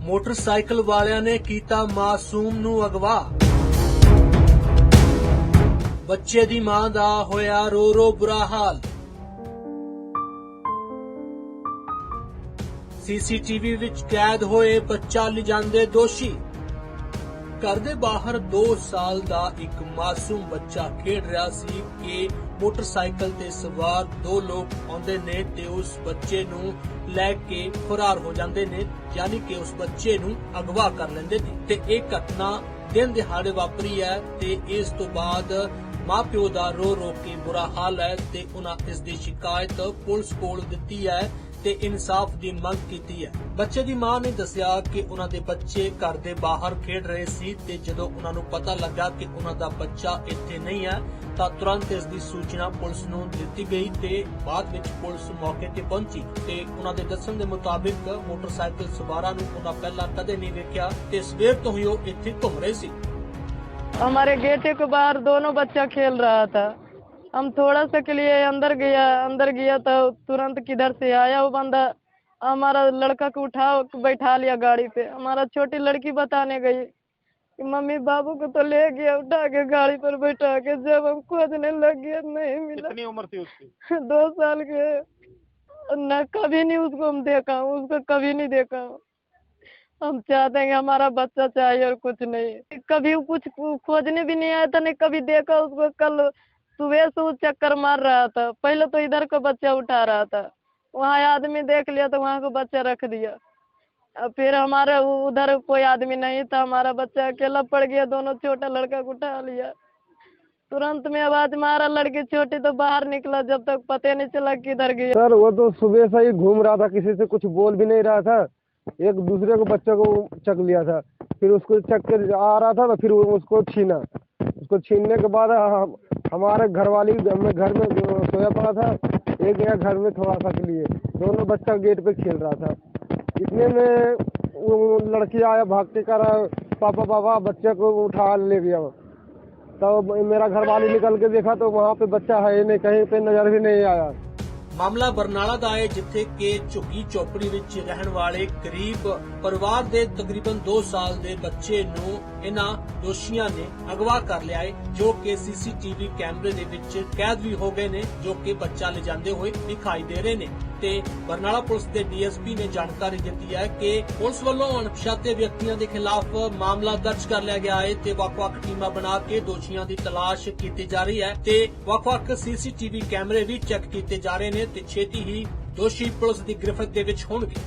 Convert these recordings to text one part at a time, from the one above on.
Motorcycle ਵਾਲਿਆਂ ਨੇ ਕੀਤਾ ਮਾਸੂਮ ਨੂੰ ਅਗਵਾ ਬੱਚੇ ਦੀ ਮਾਂ ਦਾ ਹੋਇਆ ਰੋ ਰੋ ਬੁਰਾ ਹਾਲ। ਸੀਸੀਟੀਵੀ ਵਿੱਚ ਕੈਦ ਹੋਏ ਬੱਚਾ ਲਿਜਾਂਦੇ ਦੋਸ਼ੀ। ਘਰ ਦੇ ਬਾਹਰ 2 ਸਾਲ ਦਾ ਇੱਕ ਮਾਸੂਮ ਬੱਚਾ ਖੇਡ ਰਿਹਾ ਸੀ ਕਿ ਮੋਟਰਸਾਈਕਲ ਤੇ ਸਵਾਰ ਦੋ ਲੋਕ ਆਉਂਦੇ ਨੇ ਤੇ ਉਸ ਬੱਚੇ ਨੂੰ ਲੈ ਕੇ ਫਰਾਰ ਹੋ ਜਾਂਦੇ ਨੇ, ਯਾਨੀ ਕਿ ਉਸ ਬੱਚੇ ਨੂੰ ਅਗਵਾ ਕਰ ਲੈਂਦੇ ਨੇ। ਤੇ ਇਹ ਘਟਨਾ ਦਿਨ ਦਿਹਾੜੇ ਵਾਪਰੀ ਹੈ ਤੇ ਇਸ ਤੋਂ ਬਾਅਦ ਮਾਪਿਓ ਦਾ ਰੋ ਰੋ ਕੇ ਬੁਰਾ ਹਾਲ ਹੈ ਤੇ ਉਹਨਾਂ ਇਸ ਦੀ ਸ਼ਿਕਾਇਤ ਪੁਲਿਸ ਕੋਲ ਦਿੱਤੀ ਹੈ ਤੇ ਇਨਸਾਫ ਦੀ ਮੰਗ ਕੀਤੀ ਹੈ। ਬੱਚੇ ਦੀ ਮਾਂ ਨੇ ਦੱਸਿਆ ਕਿ ਉਹਨਾਂ ਦੇ ਬੱਚੇ ਘਰ ਦੇ ਬਾਹਰ ਖੇਡ ਰਹੇ ਸੀ ਤੇ ਜਦੋਂ ਉਹਨਾਂ ਨੂੰ ਪਤਾ ਲੱਗਾ ਕਿ ਉਹਨਾਂ ਦਾ ਬੱਚਾ ਇੱਥੇ ਨਹੀਂ ਹੈ, ਤਾਂ ਤੁਰੰਤ ਇਸ ਦੀ ਸੂਚਨਾ ਪੁਲਿਸ ਨੂੰ ਦਿੱਤੀ ਗਈ ਤੇ ਬਾਅਦ ਵਿੱਚ ਪੁਲਿਸ ਮੌਕੇ ਤੇ ਪਹੁੰਚੀ ਤੇ ਉਹਨਾਂ ਦੇ ਦੱਸਣ ਦੇ ਮੁਤਾਬਿਕ ਮੋਟਰਸਾਈਕਲ ਸਵਾਰਾਂ ਨੂੰ ਉਹਨਾਂ ਪਹਿਲਾਂ ਕਦੇ ਨਹੀਂ ਵੇਖਿਆ ਤੇ ਸਵੇਰ ਤੋਂ ਹੀ ਉਹ ਇੱਥੇ ਘੁੰਮ ਰਹੇ ਸੀ। हमारे गेटे के बाहर दोनों बच्चा खेल रहा था। हम थोड़ा सा के लिए अंदर गया अंदर गया तो तुरंत किधर से आया वो बंदा? हमारा लड़का को उठा बैठा लिया गाड़ी पे। हमारा छोटी लड़की बताने गई कि मम्मी बाबू को तो ले गया उठा के गाड़ी पर बैठा के जब हम खोजने लग गए नहीं मिला। कितनी उम्र थी उसकी? दो साल के। न कभी नहीं उसको हम देखा उसको कभी नहीं देखा। हम चाहते हैं हमारा बच्चा चाहिए और कुछ नहीं। कभी कुछ खोजने भी नहीं आया था, नहीं कभी देखा उसको, कल सुबह से वो चक्कर मार रहा था। पहले तो इधर का बच्चा उठा रहा था। वहाँ आदमी देख लिया तो वहाँ को बच्चा रख दिया। अब फिर हमारा उधर कोई आदमी नहीं था, हमारा बच्चा अकेला पड़ गया, दोनों छोटा लड़का को उठा लिया। तुरंत में आवाज़ मारा लड़की छोटी तो बाहर निकला, जब तक पता नहीं चला किधर गया। सर, वो तो सुबह से ही घूम रहा था, किसी से कुछ बोल भी नहीं रहा था। एक दूसरे को बच्चे को चक लिया था। फिर उसको चक के आ रहा था ना फिर उसको छीना। उसको छीनने के बाद हम, हमारे घर वाली मैं घर में सोया पड़ा था एक गया घर में थोड़ा सा के लिए। दोनों बच्चा गेट पे खेल रहा था। इतने में वो लड़की आया भाग के कर पापा पापा बच्चे को उठा ले गया। तब तो मेरा घर वाली निकल के देखा तो वहाँ पे बच्चा ही नहीं कहीं पे नज़र भी नहीं आया। ਮਾਮਲਾ ਬਰਨਾਲਾ ਦਾ ਹੈ, ਜਿੱਥੇ ਕਿ ਝੁੱਗੀ ਚੌਪੜੀ ਵਿੱਚ ਰਹਿਣ ਵਾਲੇ ਗਰੀਬ ਪਰਿਵਾਰ ਦੇ ਤਕਰੀਬਨ 2 ਸਾਲ ਦੇ ਬੱਚੇ ਨੂੰ ਇਹਨਾਂ ਦੋਸ਼ੀਆਂ ਨੇ ਅਗਵਾ ਕਰ ਲਿਆ ਹੈ, ਜੋ ਕਿ ਸੀਸੀਟੀਵੀ ਕੈਮਰੇ ਦੇ ਵਿੱਚ ਕੈਦ ਵੀ ਹੋ ਗਏ ਨੇ, ਜੋ ਕਿ ਬੱਚਾ ਲਿਜਾਂਦੇ ਹੋਏ ਦਿਖਾਈ ਦੇ ਰਹੇ ਨੇ। ਤੇ ਬਰਨਾਲਾ ਪੁਲਿਸ ਦੇ ਡੀਐਸਪੀ ਨੇ ਜਾਣਕਾਰੀ ਦਿੱਤੀ ਹੈ ਕਿ ਪੁਲਿਸ ਵੱਲੋਂ ਅਣਪਛਾਤੇ ਵਿਅਕਤੀਆਂ ਦੇ ਖਿਲਾਫ ਮਾਮਲਾ ਦਰਜ ਕਰ ਲਿਆ ਗਿਆ ਹੈ ਤੇ ਵੱਖ-ਵੱਖ ਟੀਮਾਂ ਬਣਾ ਕੇ ਦੋਸ਼ੀਆਂ ਦੀ ਤਲਾਸ਼ ਕੀਤੀ ਜਾ ਰਹੀ ਹੈ ਤੇ ਵੱਖ-ਵੱਖ ਸੀਸੀਟੀਵੀ ਕੈਮਰੇ ਵੀ ਚੈੱਕ ਕੀਤੇ ਜਾ ਰਹੇ ਨੇ ਤੇ ਛੇਤੀ ਹੀ ਦੋਸ਼ੀ ਪੁਲਿਸ ਦੀ ਗ੍ਰਿਫਤ ਦੇ ਵਿੱਚ ਹੋਣਗੇ।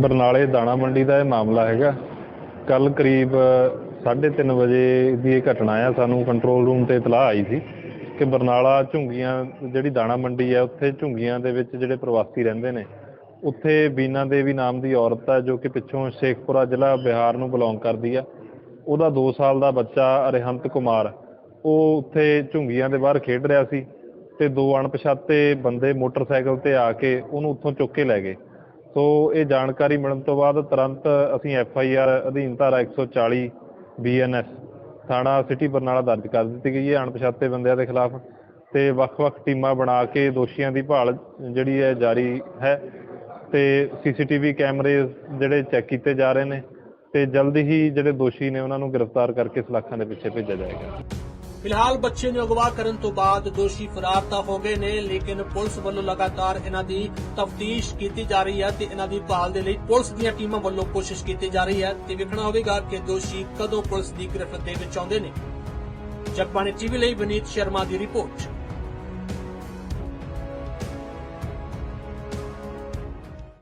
ਬਰਨਾਲੇ ਦਾਣਾ ਮੰਡੀ ਦਾ ਇਹ ਮਾਮਲਾ ਹੈਗਾ। ਕੱਲ ਕਰੀਬ 3:30 ਵਜੇ ਦੀ ਇਹ ਘਟਨਾ ਆ। ਸਾਨੂੰ ਕੰਟਰੋਲ ਰੂਮ ਤੇ ਇਤਲਾਹ ਆਈ ਸੀ। ਕਿ ਬਰਨਾਲਾ ਝੁੰਗੀਆਂ, ਜਿਹੜੀ ਦਾਣਾ ਮੰਡੀ ਹੈ, ਉੱਥੇ ਝੁੰਗੀਆਂ ਦੇ ਵਿੱਚ ਜਿਹੜੇ ਪ੍ਰਵਾਸੀ ਰਹਿੰਦੇ ਨੇ, ਉੱਥੇ ਬੀਨਾ ਦੇਵੀ ਨਾਮ ਦੀ ਔਰਤ ਹੈ, ਜੋ ਕਿ ਪਿੱਛੋਂ ਸ਼ੇਖਪੁਰਾ ਜ਼ਿਲ੍ਹਾ ਬਿਹਾਰ ਨੂੰ ਬਿਲੋਂਗ ਕਰਦੀ ਆ। ਉਹਦਾ 2 ਸਾਲ ਦਾ ਬੱਚਾ ਅਰਿਹੰਤ ਕੁਮਾਰ, ਉਹ ਉੱਥੇ ਝੁੰਗੀਆਂ ਦੇ ਬਾਹਰ ਖੇਡ ਰਿਹਾ ਸੀ ਤੇ ਦੋ ਅਣਪਛਾਤੇ ਬੰਦੇ ਮੋਟਰਸਾਈਕਲ ਤੇ ਆ ਕੇ ਉਹਨੂੰ ਉੱਥੋਂ ਚੁੱਕ ਕੇ ਲੈ ਗਏ। ਸੋ ਇਹ ਜਾਣਕਾਰੀ ਮਿਲਣ ਤੋਂ ਬਾਅਦ ਤੁਰੰਤ ਅਸੀਂ ਐਫ ਆਈ ਆਰ ਅਧੀਨ ਧਾਰਾ 140 ਬੀਐਨਐਸ ਥਾਣਾ ਸਿਟੀ ਬਰਨਾਲਾ ਦਰਜ ਕਰ ਦਿੱਤੀ ਗਈ ਹੈ ਅਣਪਛਾਤੇ ਬੰਦਿਆਂ ਦੇ ਖਿਲਾਫ ਤੇ ਵੱਖ-ਵੱਖ ਟੀਮਾਂ ਬਣਾ ਕੇ ਦੋਸ਼ੀਆਂ ਦੀ ਭਾਲ ਜਿਹੜੀ ਹੈ ਜਾਰੀ ਹੈ ਤੇ ਸੀਸੀਟੀਵੀ ਕੈਮਰੇ ਜਿਹੜੇ ਚੈੱਕ ਕੀਤੇ ਜਾ ਰਹੇ ਨੇ ਤੇ ਜਲਦੀ ਹੀ ਜਿਹੜੇ ਦੋਸ਼ੀ ਨੇ ਉਹਨਾਂ ਨੂੰ ਗ੍ਰਿਫਤਾਰ ਕਰਕੇ ਸਲਾਖਾਂ ਦੇ ਪਿੱਛੇ ਭੇਜਿਆ ਜਾਏਗਾ। ਫਿਲਹਾਲ ਬੱਚੇ ਨੂੰ ਅਗਵਾ ਕਰਨ ਤੋਂ ਬਾਅਦ ਦੋਸ਼ੀ ਫਰਾਰ ਤਾਂ ਹੋ ਗਏ ਨੇ, ਲੇਕਿਨ ਪੁਲਿਸ ਵੱਲੋਂ ਲਗਾਤਾਰ ਇਹਨਾਂ ਦੀ ਤਫਤੀਸ਼ ਕੀਤੀ ਜਾ ਰਹੀ ਹੈ ਤੇ ਇਹਨਾਂ ਦੀ ਭਾਲ ਦੇ ਲਈ ਪੁਲਿਸ ਦੀਆਂ ਟੀਮਾਂ ਵੱਲੋਂ ਕੋਸ਼ਿਸ਼ ਕੀਤੀ ਜਾ ਰਹੀ ਹੈ ਤੇ ਵੇਖਣਾ ਹੋਵੇਗਾ ਕਿ ਦੋਸ਼ੀ ਕਦੋਂ ਪੁਲਿਸ ਦੀ ਗ੍ਰਿਫਤ ਦੇ ਵਿੱਚ ਆਉਂਦੇ ਨੇ। ਜਗਬਾਣੀ ਟੀਵੀ ਲਈ ਵਿਨੀਤ ਸ਼ਰਮਾ ਦੀ ਰਿਪੋਰਟ।